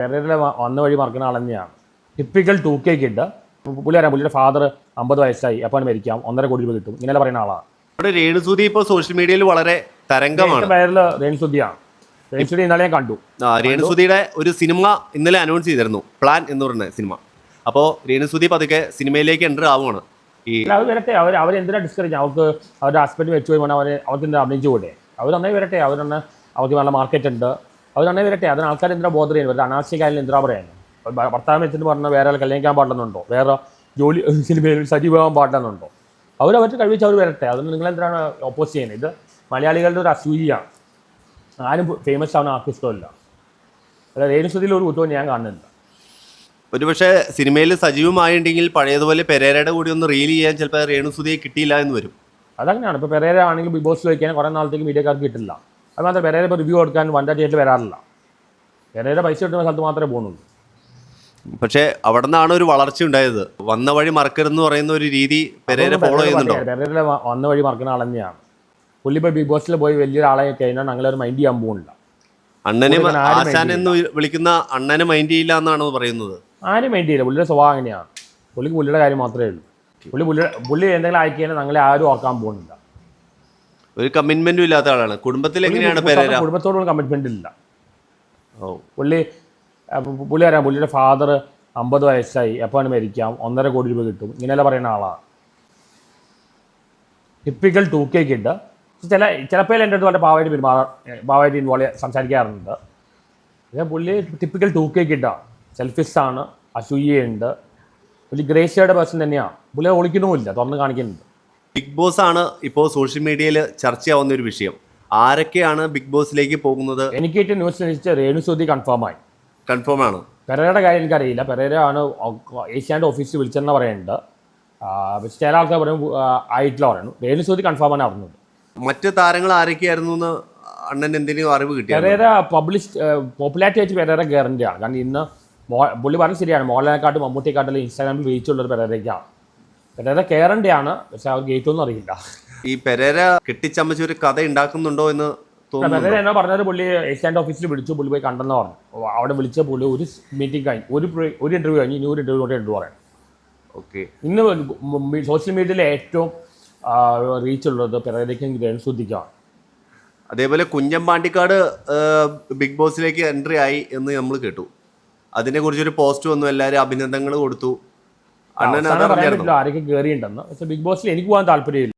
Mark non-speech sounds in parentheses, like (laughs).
വ- വന്ന വഴി മറക്കുന്ന ആൾ തന്നെയാണ്. ടിപ്പിക്കൽ ടു കെ കിഡ് പുള്ളി അറിയാം പുള്ളിയുടെ ഫാദർ അമ്പത് വയസ്സായി എപ്പോഴും മരിക്കാം ഒന്നര കോടി രൂപ കിട്ടും ഇങ്ങനെ പറയുന്ന ആളാണ്. രേണുസൂതി ഇപ്പോൾ സോഷ്യൽ മീഡിയയിൽ വളരെ തരംഗമാണ്. പേരിൽ രേൺസുദ്ധിയാണ് രേൺസുദ്ധി ഇന്നലെ ഞാൻ കണ്ടു. രേണുസുതിയുടെ ഒരു സിനിമ ഇന്നലെ അനൗൺസ് ചെയ്തിരുന്നു പ്ലാൻ എന്ന് പറയുന്ന സിനിമ. അപ്പോൾ രേണുസുതി പതുക്കെ സിനിമയിലേക്ക് എന്റർ ആവുകയാണ് ഈ അത് വരട്ടെ അവർ അവരെന്തിനാ ഡിസ്കറേജ് അവർക്ക് അവരുടെ ഹസ്ബൻഡ് വെച്ച് പോയി അവർ അവർക്ക് എന്താ അഭിനയിച്ചു കൂടെ അവർ നന്നായി വരട്ടെ അവരെന്നെ അവർക്ക് നല്ല മാർക്കറ്റ് ഉണ്ട്. അവർ തന്നെ വരട്ടെ അതിന് ആൾക്കാർ എന്തിനാ ബോധം ചെയ്യുന്നത്? അവരുടെ അനാവശ്യക്കാരിൽ എന്തിനാ പറയുന്നത് ഭർത്താവ് വെച്ചിട്ട് പറഞ്ഞാൽ വേറെ ആൾ കല്യാണിക്കാൻ പാടില്ലെന്നുണ്ടോ? വേറെ ജോലി (laughs) സിനിമയിൽ സജീവമാകാൻ പാടില്ലെന്നുണ്ടോ? അവർ അവർക്ക് കഴിവിച്ച് അവർ വരട്ടെ. അതിന് നിങ്ങൾ എന്തിനാണ് ഓപ്പോസ് ചെയ്യുന്നത്? ഇത് മലയാളികളുടെ ഒരു അസൂയാണ് ആരും ഫേമസ് ആവുന്ന ആർക്കും ഇഷ്ടമല്ല. അല്ല രേണുസുതിയിൽ ഒരു കുറ്റവും ഞാൻ കാണുന്നില്ല. ഒരുപക്ഷെ സിനിമയിൽ സജീവമായിട്ടുണ്ടെങ്കിൽ പഴയതുപോലെ പെരേരയുടെ കൂടി ഒന്ന് റീൽ ചെയ്യാൻ ചിലപ്പോൾ രേണുസുതിയെ കിട്ടിയില്ല എന്ന് വരും. അതങ്ങനെയാണ്. ഇപ്പോൾ പെരേര ആണെങ്കിൽ ബിഗ് ബോസിൽ വയ്ക്കാൻ കുറേ നാളത്തേക്ക് മീഡിയക്കാർക്ക് കിട്ടില്ല. അത് മാത്രമേ പെരേര ഇപ്പോൾ റിവ്യൂ കൊടുക്കാൻ വണ്ട തിയേറ്ററിൽ വരാറില്ല. പെരേര പൈസ കിട്ടുന്ന സ്ഥലത്ത് മാത്രമേ പോകുന്നുള്ളൂ. പക്ഷേ അവിടെ നിന്നാണ് ഒരു വളർച്ച ഉണ്ടായത്. വന്ന വഴി മറക്കരുതെന്ന് പറയുന്ന ഒരു രീതി പെരേര ഫോളോ ചെയ്യുന്നുണ്ടോ? പെരേര വന്ന വഴി മറക്കുന്ന ആൾ തന്നെയാണ് പുള്ളി ഇപ്പോൾ ബിഗ് ബോസിൽ പോയി വലിയൊരാളെ കഴിഞ്ഞാൽ ഞങ്ങളൊരു മൈൻഡ് ചെയ്യാൻ പോകുന്നില്ല അണ്ണനെ ആശാൻ എന്ന് വിളിക്കുന്ന അണ്ണനെ മൈൻഡ് ചെയ്യില്ല എന്നാണ് പറയുന്നത്? ആരും മൈൻഡ് ചെയ്യില്ല. പുള്ളിയുടെ സ്വഭാവം അങ്ങനെയാണ്. പുള്ളിക്ക് പുള്ളിയുടെ കാര്യം മാത്രമേ ഉള്ളൂ. പുള്ളി പുള്ളി പുള്ളി എന്തെങ്കിലും ആയിക്കഴിഞ്ഞാൽ ഞങ്ങളെ ആരും ഓർക്കാൻ പോകുന്നില്ല ഒരു കമ്മിറ്റ്മെന്റും ഇല്ലാത്ത ആളാണ്. കുടുംബത്തിൽ എങ്ങനെയാണ് പെരേര? കുടുംബത്തോടുള്ള കമ്മിറ്റ്മെന്റ് ഇല്ല. ഓ. പുള്ളി പുള്ളി അറിയാം പുള്ളിയുടെ ഫാദർ അമ്പത് വയസ്സായി എപ്പോൾ മരിക്കാം ഒന്നര കോടി രൂപ കിട്ടും ഇങ്ങനെയല്ല പറയുന്ന ആളാണ് ടിപ്പിക്കൽ ടു കെ കിഡ് ചില ചിലപ്പോൾ എന്റെ അടുത്ത് വളരെ പാവായിട്ട് പെരുമാറാ പാവായിട്ട് ഇൻവോൾവ് സംസാരിക്കാറുണ്ട്. പിന്നെ പുള്ളി ടിപ്പിക്കൽ ടു കെ കിഡാണ് സെൽഫിഷ് ആണ് അസൂയുണ്ട് പുള്ളി ഗ്രേഷ്യയുടെ പേഴ്സൺ തന്നെയാണ് പുള്ളി ഒളിക്കണമില്ല തുറന്ന് കാണിക്കുന്നുണ്ട്. ബിഗ് ബോസ് ആണ് ഇപ്പോൾ സോഷ്യൽ മീഡിയയിൽ ചർച്ചയാവുന്ന ഒരു വിഷയം. ആരൊക്കെയാണ് ബിഗ് ബോസിലേക്ക് പോകുന്നത്? എനിക്ക് ഏറ്റവും ന്യൂസ് അനുസരിച്ച് രേണുസുതി കൺഫേം ആയി. കൺഫേം ആണ്. പെരയുടെ കാര്യം എനിക്കറിയില്ല. പെരേര ആണ് ഏഷ്യാന്റെ ഓഫീസിൽ വിളിച്ചെന്ന് പറയുന്നുണ്ട്. പക്ഷെ ചില ആൾക്കാർ പറയും ആയിട്ടുള്ള ആയിട്ടില്ല പറയുന്നു. രേണുസുതി കൺഫേം ആണ് അറിഞ്ഞത്. മറ്റ് താരങ്ങൾ ആരൊക്കെയായിരുന്നു എന്ന് അണ്ണൻ എന്തെങ്കിലും അറിവ് കിട്ടി പെരേര പബ്ലിഷ് പോപ്പുലാരിറ്റി ആയിട്ട് പെരേര ഗ്യാരണ്ടിയാണ് കാരണം ഇന്ന് പുള്ളി പറഞ്ഞത് ശരിയാണ്. മോഹൻലാലിനെക്കാട്ടും മമ്മൂട്ടിയെക്കാട്ടും ഇൻസ്റ്റാഗ്രാമിൽ റീച്ച് ഒരു പെരേരയ്ക്കാണ് പെരേര കയറേണ്ടി ആണ് പക്ഷെ അവർ ഗേറ്റൊന്നും അറിയില്ല. ഈ പെരേര കെട്ടിച്ചമ്മച്ച് ഒരു കഥ ഉണ്ടാക്കുന്നുണ്ടോ എന്ന് തോന്നുന്നു പെരേര എന്നാ പറഞ്ഞത് പുള്ളി ഏഷ്യാന്റെ ഓഫീസിൽ വിളിച്ചു പുള്ളി പോയി കണ്ടെന്ന് പറഞ്ഞു. അവിടെ വിളിച്ച പുള്ളി ഒരു മീറ്റിംഗ് കഴിഞ്ഞ് ഒരു ഒരു ഇന്റർവ്യൂ കഴിഞ്ഞ് ഇനി ഒരു ഇന്റർവ്യൂ കൊണ്ട് ഇന്റർവ്യൂ പറയാം. ഓക്കെ. ഇന്ന് സോഷ്യൽ മീഡിയയിലെ ഏറ്റവും റീച്ച് ഉള്ളത് പെരേരയ്ക്കും രേണുസുദ്ധിക്കാണ് അതേപോലെ കുഞ്ഞമ്പാണ്ടിക്കാട് ബിഗ് ബോസിലേക്ക് എൻട്രി ആയി എന്ന് നമ്മൾ കേട്ടു. അതിനെ കുറിച്ചൊരു പോസ്റ്റ് വന്നു എല്ലാവരും അഭിനന്ദനങ്ങൾ കൊടുത്തു. ആരൊക്കെ കയറിയിട്ടുണ്ടെന്ന് പക്ഷെ ബിഗ് ബോസിൽ എനിക്ക് പോകാൻ താല്പര്യമില്ല.